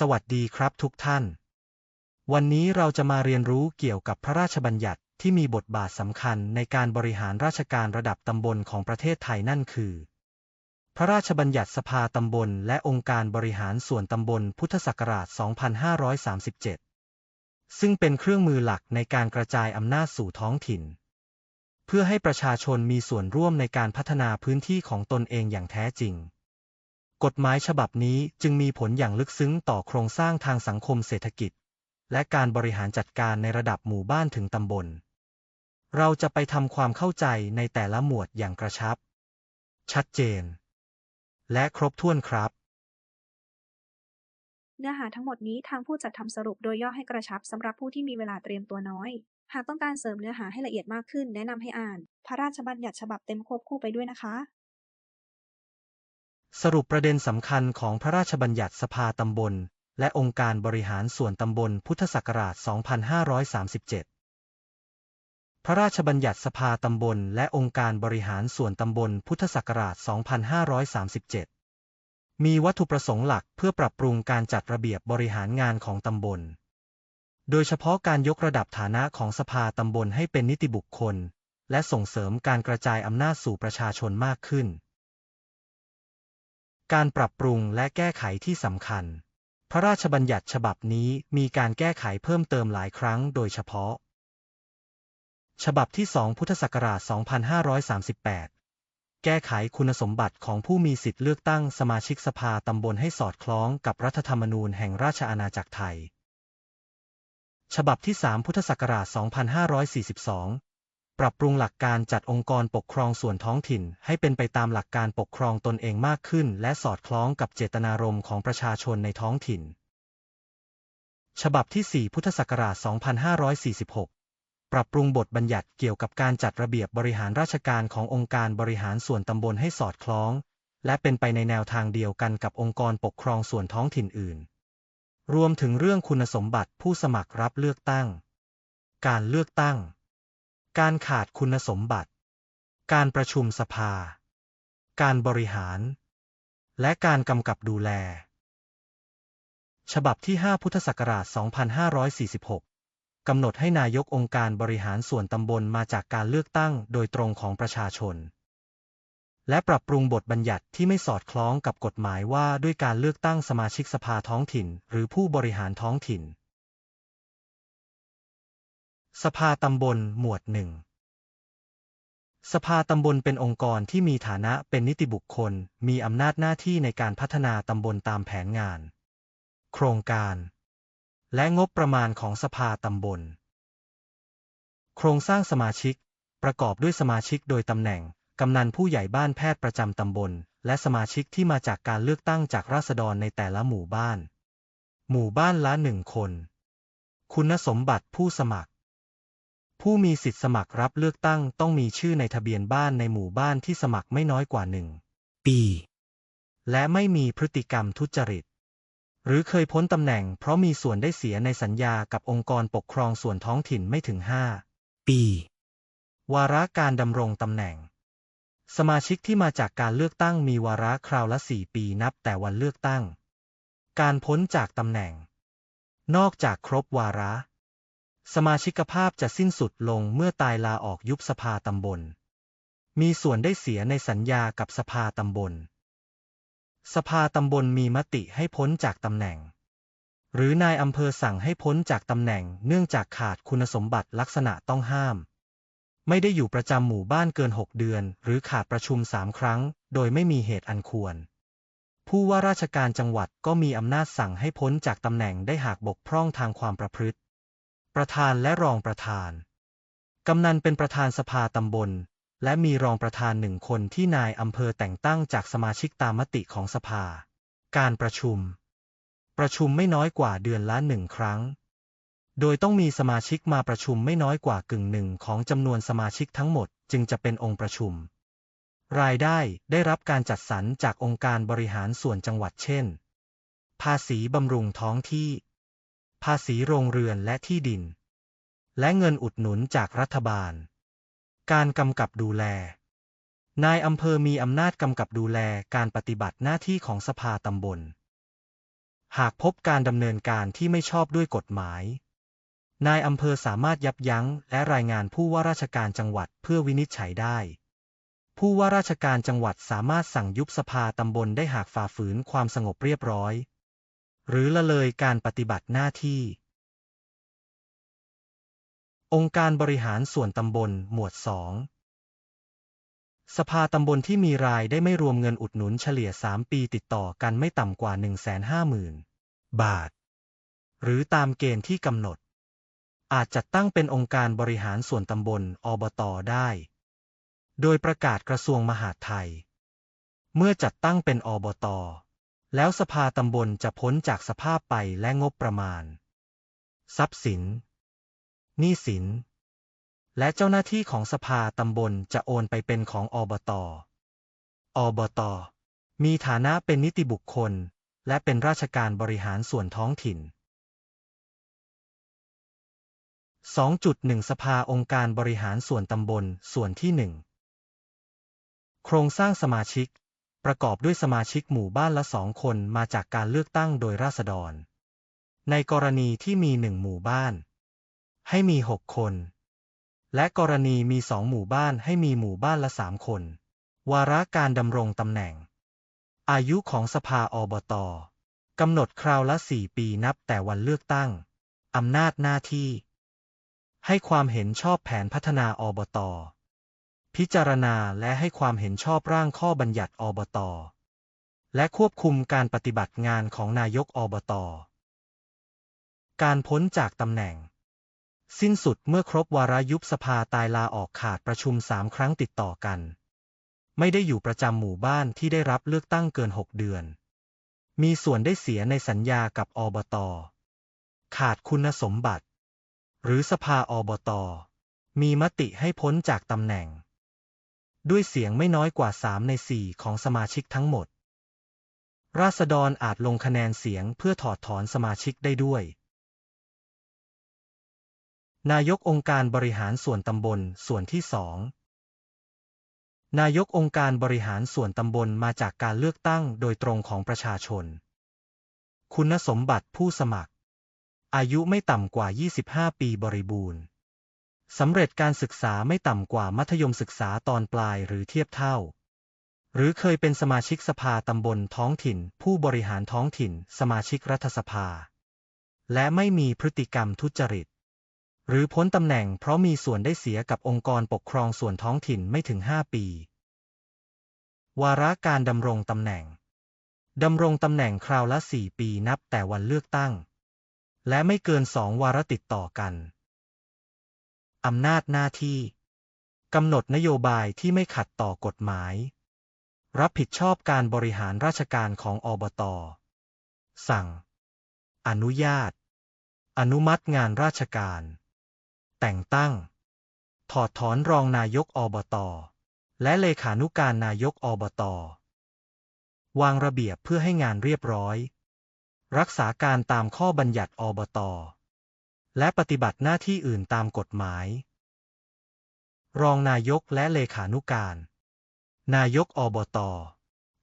สวัสดีครับทุกท่าน วันนี้เราจะมาเรียนรู้เกี่ยวกับพระราชบัญญัติที่มีบทบาทสำคัญในการบริหารราชการระดับตำบลของประเทศไทยนั่นคือ พระราชบัญญัติสภาตำบลและองค์การบริหารส่วนตำบลพุทธศักราช 2537 ซึ่งเป็นเครื่องมือหลักในการกระจายอำนาจสู่ท้องถิ่น เพื่อให้ประชาชนมีส่วนร่วมในการพัฒนาพื้นที่ของตนเองอย่างแท้จริง กฎหมายฉบับนี้จึงมีผลอย่างลึกซึ้งต่อโครงสร้างทางสังคมเศรษฐกิจ และการบริหารจัดการในระดับหมู่บ้านถึงตำบล เราจะไปทำความเข้าใจในแต่ละหมวดอย่างกระชับ ชัดเจน และครบถ้วนครับ เนื้อหาทั้งหมดนี้ทางผู้จัดทำสรุปโดยย่อให้กระชับสำหรับผู้ที่มีเวลาเตรียมตัวน้อย หากต้องการเสริมเนื้อหาให้ละเอียดมากขึ้น แนะนำให้อ่าน พระราชบัญญัติฉบับเต็มควบคู่ไปด้วยนะคะ สรุปประเด็นสำคัญของพระราชบัญญัติสภาตำบล และองค์การบริหารส่วนตำบลพุทธศักราช 2537 พระราชบัญญัติสภาตำบล และองค์การบริหารส่วนตำบลพุทธศักราช 2537 มีวัตถุประสงค์หลักเพื่อปรับปรุงการจัดระเบียบบริหารงานของตำบล โดยเฉพาะการยกระดับฐานะของสภาตำบลให้เป็นนิติบุคคล และส่งเสริมการกระจายอำนาจสู่ประชาชนมากขึ้น การปรับปรุงและแก้ไขที่สำคัญ พระราชบัญญัติฉบับนี้มีการแก้ไขเพิ่มเติมหลายครั้งโดยเฉพาะ ฉบับที่ 2 พุทธศักราช 2538 แก้ไขคุณสมบัติของผู้มีสิทธิ์เลือกตั้งสมาชิกสภาตำบลให้สอดคล้องกับรัฐธรรมนูญแห่งราชอาณาจักรไทย ฉบับที่ 3 พุทธศักราช 2542 ปรับปรุงหลักการจัดองค์กรปกครองส่วนท้องถิ่น ให้เป็นไปตามหลักการปกครองตนเองมากขึ้น และสอดคล้องกับเจตนารมณ์ของประชาชนในท้องถิ่น ฉบับที่ 4 พุทธศักราช 2546 ปรับปรุงบทบัญญัติเกี่ยวกับการจัดระเบียบบริหารราชการขององค์การบริหารส่วนตำบลให้สอดคล้อง และเป็นไปในแนวทางเดียวกันกับองค์กรปกครองส่วนท้องถิ่นอื่น รวมถึงเรื่องคุณสมบัติผู้สมัครรับเลือกตั้ง การเลือกตั้ง การขาดคุณสมบัติ การประชุมสภา การบริหาร และการกำกับดูแล ฉบับที่ 5 พุทธศักราช 2546 กำหนดให้นายกองค์การบริหารส่วนตำบลมาจากการเลือกตั้งโดยตรงของประชาชน และปรับปรุงบทบัญญัติที่ไม่สอดคล้องกับกฎหมายว่าด้วยการเลือกตั้งสมาชิกสภาท้องถิ่น หรือผู้บริหารท้องถิ่น สภาตำบลหมวดหนึ่งสภาตำบลเป็นองค์กรที่มีฐานะเป็นนิติบุคคล มีอำนาจหน้าที่ในการพัฒนาตำบลตามแผนงาน โครงการ และงบประมาณของสภาตำบล โครงสร้างสมาชิก ประกอบด้วยสมาชิกโดยตำแหน่ง กำนันผู้ใหญ่บ้านแพทย์ประจำตำบล และสมาชิกที่มาจากการเลือกตั้งจากราษฎรในแต่ละหมู่บ้าน หมู่บ้านละหนึ่งคน คุณสมบัติผู้สมัคร ผู้มีสิทธิสมัครรับเลือกตั้งต้องมีชื่อในทะเบียนบ้านในหมู่บ้านที่สมัครไม่น้อยกว่าหนึ่งปี และไม่มีพฤติกรรมทุจริต หรือเคยพ้นตำแหน่งเพราะมีส่วนได้เสียในสัญญากับองค์กรปกครองส่วนท้องถิ่นไม่ถึง5ปี วาระการดำรงตำแหน่ง สมาชิกที่มาจากการเลือกตั้งมีวาระคราวละ4ปีนับแต่วันเลือกตั้ง การพ้นจากตำแหน่ง นอกจากครบวาระ สมาชิกภาพจะสิ้นสุดลงเมื่อตายลาออกยุบสภาตำบล มีส่วนได้เสียในสัญญากับสภาตำบล สภาตำบลมีมติให้พ้นจากตำแหน่ง หรือนายอำเภอสั่งให้พ้นจากตำแหน่งเนื่องจากขาดคุณสมบัติลักษณะต้องห้าม ไม่ได้อยู่ประจำหมู่บ้านเกิน 6 เดือน หรือขาดประชุมสามครั้ง โดยไม่มีเหตุอันควรผู้ว่าราชการจังหวัดก็มีอำนาจสั่งให้พ้นจากตำแหน่งได้หากบกพร่องทางความประพฤติ ประธานและรองประธาน กำนันเป็นประธานสภาตำบล และมีรองประธานหนึ่งคนที่นายอำเภอแต่งตั้งจากสมาชิกตามมติของสภา การประชุม ประชุมไม่น้อยกว่าเดือนละหนึ่งครั้ง โดยต้องมีสมาชิกมาประชุมไม่น้อยกว่ากึ่งหนึ่งของจำนวนสมาชิกทั้งหมด จึงจะเป็นองค์ประชุม รายได้ได้รับการจัดสรรจากองค์การบริหารส่วนจังหวัดเช่น ภาษีบำรุงท้องที่ ภาษีโรงเรือนและที่ดิน และเงินอุดหนุนจากรัฐบาล การกำกับดูแล นายอำเภอมีอำนาจกำกับดูแลการปฏิบัติหน้าที่ของสภาตำบล หากพบการดำเนินการที่ไม่ชอบด้วยกฎหมาย นายอำเภอสามารถยับยั้งและรายงานผู้ว่าราชการจังหวัดเพื่อวินิจฉัยได้ ผู้ว่าราชการจังหวัดสามารถสั่งยุบสภาตำบลได้หากฝ่าฝืนความสงบเรียบร้อย หรือละเลยการปฏิบัติหน้าที่ องค์การบริหารส่วนตำบล หมวด 2 สภาตำบลที่มีรายได้ไม่รวมเงินอุดหนุนเฉลี่ย 3 ปีติดต่อกันไม่ต่ำกว่า 150,000 บาท หรือตามเกณฑ์ที่กำหนด อาจจัดตั้งเป็นองค์การบริหารส่วนตำบล อบต ได้ โดยประกาศกระทรวงมหาดไทย เมื่อจัดตั้งเป็นอบต แล้วสภาตำบลจะพ้นจากสภาพไปและงบประมาณ ทรัพย์สินหนี้สิน และเจ้าหน้าที่ของสภาตำบลจะโอนไปเป็นของอบต อบต มีฐานะเป็นนิติบุคคล และเป็นราชการบริหารส่วนท้องถิ่น 2.1 สภาองค์การบริหารส่วนตำบลส่วนที่ 1 โครงสร้างสมาชิก ประกอบด้วยสมาชิกหมู่บ้านละสองคนมาจากการเลือกตั้งโดยราษฎร ในกรณีที่มีหนึ่งหมู่บ้าน ให้มีหกคน และกรณีมีสองหมู่บ้านให้มีหมู่บ้านละสามคน วาระการดำรงตำแหน่ง อายุของสภาอบตกำหนดคราวละสี่ปีนับแต่วันเลือกตั้ง อำนาจหน้าที่ ให้ความเห็นชอบแผนพัฒนาอบต พิจารณาและให้ความเห็นชอบร่างข้อบัญญัติอบต และควบคุมการปฏิบัติงานของนายกอบต การพ้นจากตำแหน่ง สิ้นสุดเมื่อครบวาระยุบสภาตายลาออกขาดประชุมสามครั้งติดต่อกัน ไม่ได้อยู่ประจำหมู่บ้านที่ได้รับเลือกตั้งเกินหกเดือน มีส่วนได้เสียในสัญญากับอบต ขาดคุณสมบัติ หรือสภาอบต มีมติให้พ้นจากตำแหน่ง ด้วยเสียงไม่น้อยกว่า 3 ใน 4 ของสมาชิกทั้งหมด ราษฎรอาจลงคะแนนเสียงเพื่อถอดถอนสมาชิกได้ด้วย นายกองค์การบริหารส่วนตำบลส่วนที่สองนายกองค์การบริหารส่วนตำบลมาจากการเลือกตั้งโดยตรงของประชาชน คุณสมบัติผู้สมัคร อายุไม่ต่ำกว่า 25 ปีบริบูรณ์ สำเร็จการศึกษาไม่ต่ำกว่ามัธยมศึกษาตอนปลายหรือเทียบเท่า หรือเคยเป็นสมาชิกสภาตำบลท้องถิ่น ผู้บริหารท้องถิ่น สมาชิกรัฐสภา และไม่มีพฤติกรรมทุจริต หรือพ้นตำแหน่งเพราะมีส่วนได้เสียกับองค์กรปกครองส่วนท้องถิ่นไม่ถึง 5 ปี วาระการดำรงตำแหน่งดำรงตำแหน่งคราวละ 4 ปีนับแต่วันเลือกตั้ง และไม่เกินสองวาระติดต่อกัน อำนาจหน้าที่กำหนดนโยบายที่ไม่ขัดต่อกฎหมาย รับผิดชอบการบริหารราชการของอบต สั่ง อนุญาต อนุมัติงานราชการ แต่งตั้ง ถอดถอนรองนายกอบต และเลขานุการนายกอบต วางระเบียบเพื่อให้งานเรียบร้อย รักษาการตามข้อบัญญัติอบต และปฏิบัติหน้าที่อื่นตามกฎหมาย รองนายกและเลขานุการ นายกอบต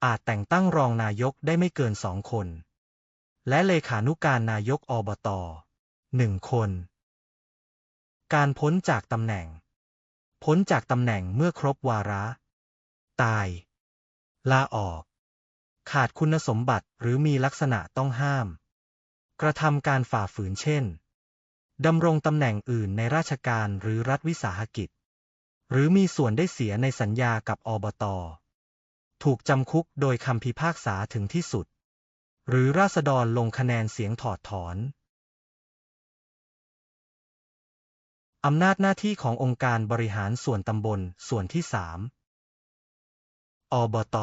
อาจแต่งตั้งรองนายกได้ไม่เกินสองคน และเลขานุการนายกอบตหนึ่งคน การพ้นจากตำแหน่ง พ้นจากตำแหน่งเมื่อครบวาระ ตาย ลาออก ขาดคุณสมบัติหรือมีลักษณะต้องห้าม กระทำการฝ่าฝืนเช่น ดำรงตำแหน่งอื่นในราชการหรือรัฐวิสาหกิจ หรือมีส่วนได้เสียในสัญญากับอบต ถูกจำคุกโดยคำพิพากษาถึงที่สุด หรือราษฎรลงคะแนนเสียงถอดถอน อำนาจหน้าที่ขององค์การบริหารส่วนตำบลส่วนที่สามอบต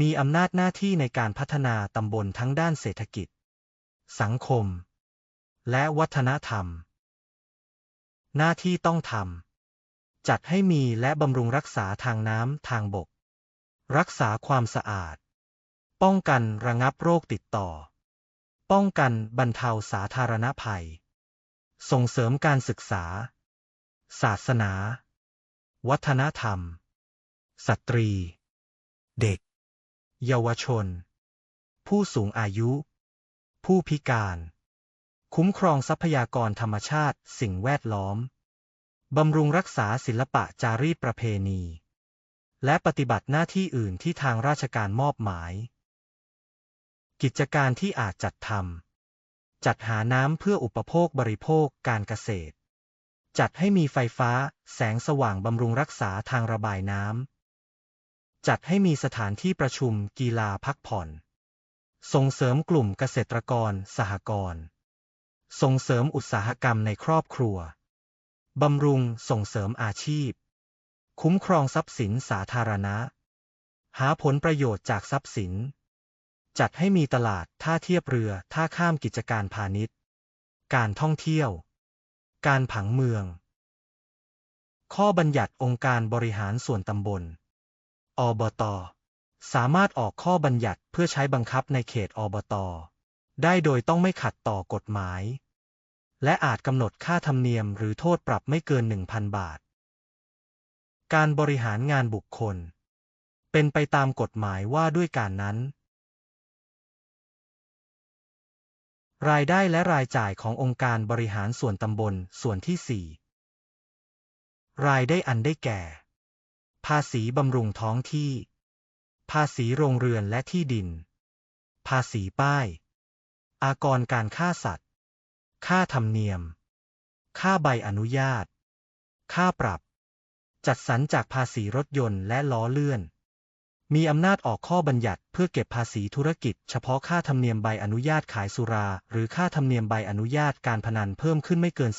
มีอำนาจหน้าที่ในการพัฒนาตำบลทั้งด้านเศรษฐกิจ สังคม และวัฒนธรรม หน้าที่ต้องทำจัดให้มีและบำรุงรักษาทางน้ำทางบก รักษาความสะอาด ป้องกันระงับโรคติดต่อ ป้องกันบรรเทาสาธารณภัย ส่งเสริมการศึกษา ศาสนา วัฒนธรรม สตรี เด็ก เยาวชน ผู้สูงอายุ ผู้พิการ คุ้มครองทรัพยากรธรรมชาติ สิ่งแวดล้อม บำรุงรักษาศิลปะจารีตประเพณี และปฏิบัติหน้าที่อื่นที่ทางราชการมอบหมาย กิจการที่อาจจัดทำจัดหาน้ำเพื่ออุปโภคบริโภคการเกษตร จัดให้มีไฟฟ้า แสงสว่างบำรุงรักษาทางระบายน้ำจัดให้มีสถานที่ประชุมกีฬาพักผ่อน ส่งเสริมกลุ่มเกษตรกร สหกรณ์ ส่งเสริมอุตสาหกรรมในครอบครัว บำรุงส่งเสริมอาชีพ คุ้มครองทรัพย์สินสาธารณะ หาผลประโยชน์จากทรัพย์สิน จัดให้มีตลาดท่าเทียบเรือท่าข้ามกิจการพาณิชย์ การท่องเที่ยว การผังเมือง ข้อบัญญัติองค์การบริหารส่วนตำบล อบต สามารถออกข้อบัญญัติเพื่อใช้บังคับในเขตอบต ได้โดยต้องไม่ขัดต่อกฎหมาย และอาจกำหนดค่าธรรมเนียมหรือโทษปรับไม่เกิน 1,000 บาท การบริหารงานบุคคล เป็นไปตามกฎหมายว่าด้วยการนั้น รายได้และรายจ่ายขององค์การบริหารส่วนตำบลส่วนที่ 4 รายได้อันได้แก่ ภาษีบำรุงท้องที่ ภาษีโรงเรือนและที่ดิน ภาษีป้าย อากรการฆ่าสัตว์ ค่าธรรมเนียม ค่าใบอนุญาต ค่าปรับ จัดสรรจากภาษีรถยนต์และล้อเลื่อน มีอำนาจออกข้อบัญญัติเพื่อเก็บภาษีธุรกิจ เฉพาะค่าธรรมเนียมใบอนุญาตขายสุรา หรือค่าธรรมเนียมใบอนุญาตการพนันเพิ่มขึ้นไม่เกิน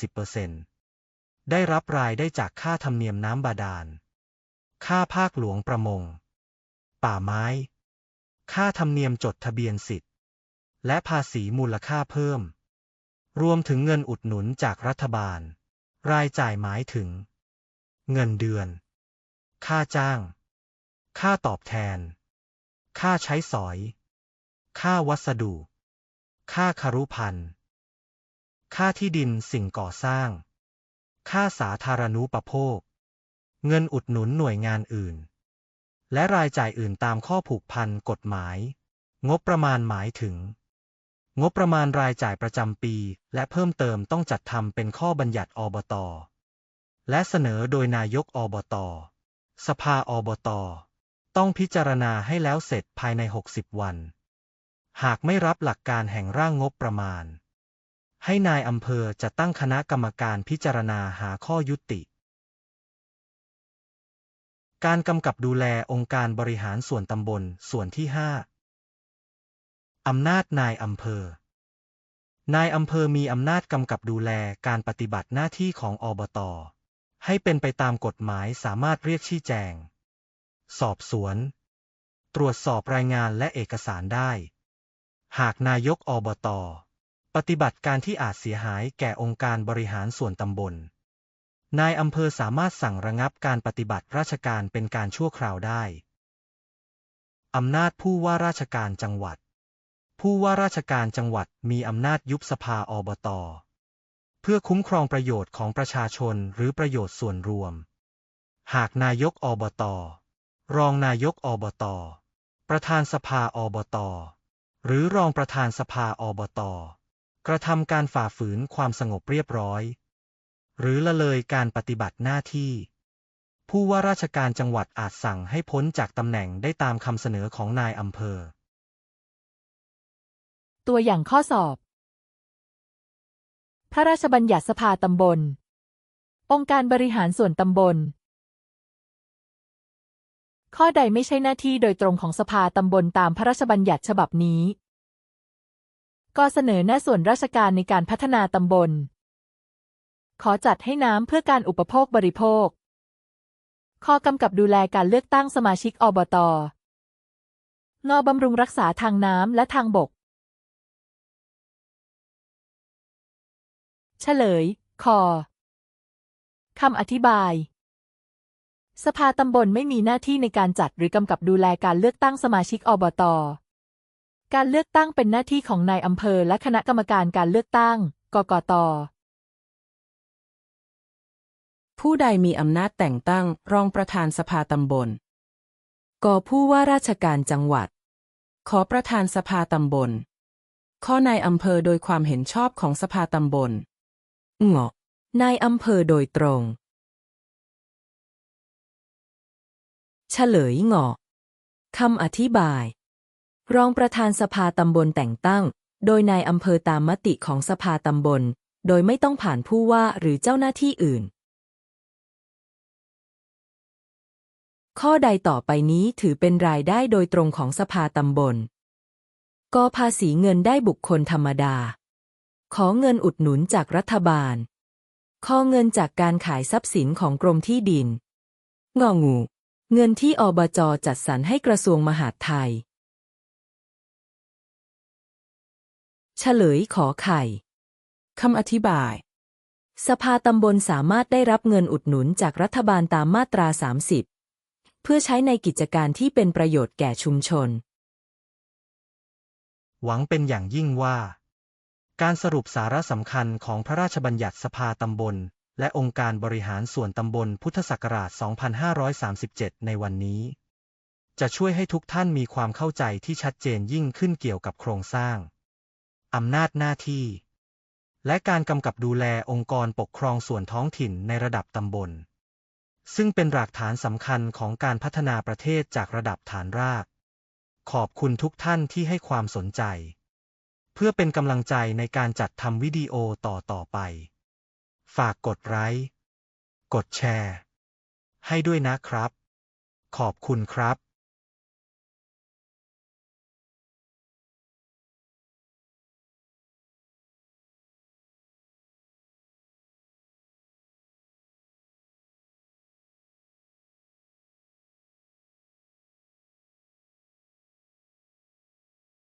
10%ได้รับรายได้จากค่าธรรมเนียมน้ำบาดาล ค่าภาคหลวงประมง ป่าไม้ ค่าธรรมเนียมจดทะเบียนสิทธิ และภาษีมูลค่าเพิ่ม รวมถึงเงินอุดหนุนจากรัฐบาล รายจ่ายหมายถึง เงินเดือน ค่าจ้าง ค่าตอบแทน ค่าใช้สอย ค่าวัสดุ ค่าคารุพันธ์ค่าที่ดินสิ่งก่อสร้าง ค่าสาธารณูปโภค เงินอุดหนุนหน่วยงานอื่น และรายจ่ายอื่นตามข้อผูกพันกฎหมาย งบประมาณหมายถึง งบประมาณรายจ่ายประจำปี และเพิ่มเติมต้องจัดทำเป็นข้อบัญญัติอบต และเสนอโดยนายกอบต สภาอบต ต้องพิจารณาให้แล้วเสร็จภายใน 60 วัน หากไม่รับหลักการแห่งร่างงบประมาณ ให้นายอำเภอจะตั้งคณะกรรมการพิจารณาหาข้อยุติ การกำกับดูแลองค์การบริหารส่วนตำบลส่วนที่ 5 อำนาจนายอำเภอ นายอำเภอมีอำนาจกำกับดูแลการปฏิบัติหน้าที่ของอบต ให้เป็นไปตามกฎหมายสามารถเรียกชี้แจง สอบสวน ตรวจสอบรายงานและเอกสารได้ หากนายกอบต ปฏิบัติการที่อาจเสียหายแก่องค์การบริหารส่วนตำบล นายอำเภอสามารถสั่งระงับการปฏิบัติราชการเป็นการชั่วคราวได้ อำนาจผู้ว่าราชการจังหวัด ผู้ว่าราชการจังหวัดมีอำนาจยุบสภาอบต เพื่อคุ้มครองประโยชน์ของประชาชนหรือประโยชน์ส่วนรวม หากนายกอบต รองนายกอบต ประธานสภาอบต หรือรองประธานสภาอบต กระทำการฝ่าฝืนความสงบเรียบร้อย หรือละเลยการปฏิบัติหน้าที่ ผู้ว่าราชการจังหวัดอาจสั่งให้พ้นจากตำแหน่งได้ตามคำเสนอของนายอำเภอ ตัวอย่างข้อสอบ พระราชบัญญัติสภาตำบล องค์การบริหารส่วนตำบล ข้อใดไม่ใช่หน้าที่โดยตรงของสภาตำบลตามพระราชบัญญัติฉบับนี้ ก็เสนอหน้าส่วนราชการในการพัฒนาตำบล ขอจัดให้น้ำเพื่อการอุปโภคบริโภค ข้อกำกับดูแลการเลือกตั้งสมาชิกอบตงอบำรุงรักษาทางน้ำและทางบก เฉลย คอคำอธิบาย สภาตำบลไม่มีหน้าที่ในการจัดหรือกำกับดูแลการเลือกตั้งสมาชิกอบต การเลือกตั้งเป็นหน้าที่ของนายอำเภอและคณะกรรมการการเลือกตั้ง กกต ผู้ใดมีอำนาจแต่งตั้งรองประธานสภาตำบล กผู้ว่าราชการจังหวัด ขอประธานสภาตำบล ข้อนายอำเภอโดยความเห็นชอบของสภาตำบล งาะนายอำเภอโดยตรง เฉลยเงาะคำอธิบาย รองประธานสภาตำบลแต่งตั้ง โดยนายอำเภอตามมติของสภาตำบล โดยไม่ต้องผ่านผู้ว่าหรือเจ้าหน้าที่อื่น ข้อใดต่อไปนี้ถือเป็นรายได้โดยตรงของสภาตำบล กภาษีเงินได้บุคคลธรรมดา ขอเงินอุดหนุนจากรัฐบาล ขอเงินจากการขายทรัพย์สินของกรมที่ดิน งองู เงินที่อบจจัดสรรให้กระทรวงมหาดไทย เฉลยขอไข่ คำอธิบาย สภาตำบลสามารถได้รับเงินอุดหนุนจากรัฐบาลตามมาตรา 30 เพื่อใช้ในกิจการที่เป็นประโยชน์แก่ชุมชน หวังเป็นอย่างยิ่งว่า การสรุปสาระสำคัญของพระราชบัญญัติสภาตำบล และองค์การบริหารส่วนตำบลพุทธศักราช 2537 ในวันนี้ จะช่วยให้ทุกท่านมีความเข้าใจที่ชัดเจนยิ่งขึ้นเกี่ยวกับโครงสร้าง อำนาจหน้าที่ และการกำกับดูแลองค์กรปกครองส่วนท้องถิ่นในระดับตำบล ซึ่งเป็นรากฐานสำคัญของการพัฒนาประเทศจากระดับฐานราก ขอบคุณทุกท่านที่ให้ความสนใจ เพื่อเป็นกำลังใจในการจัดทำวิดีโอต่อต่อไป ฝากกดไลค์กดแชร์ ให้ด้วยนะครับ ขอบคุณครับ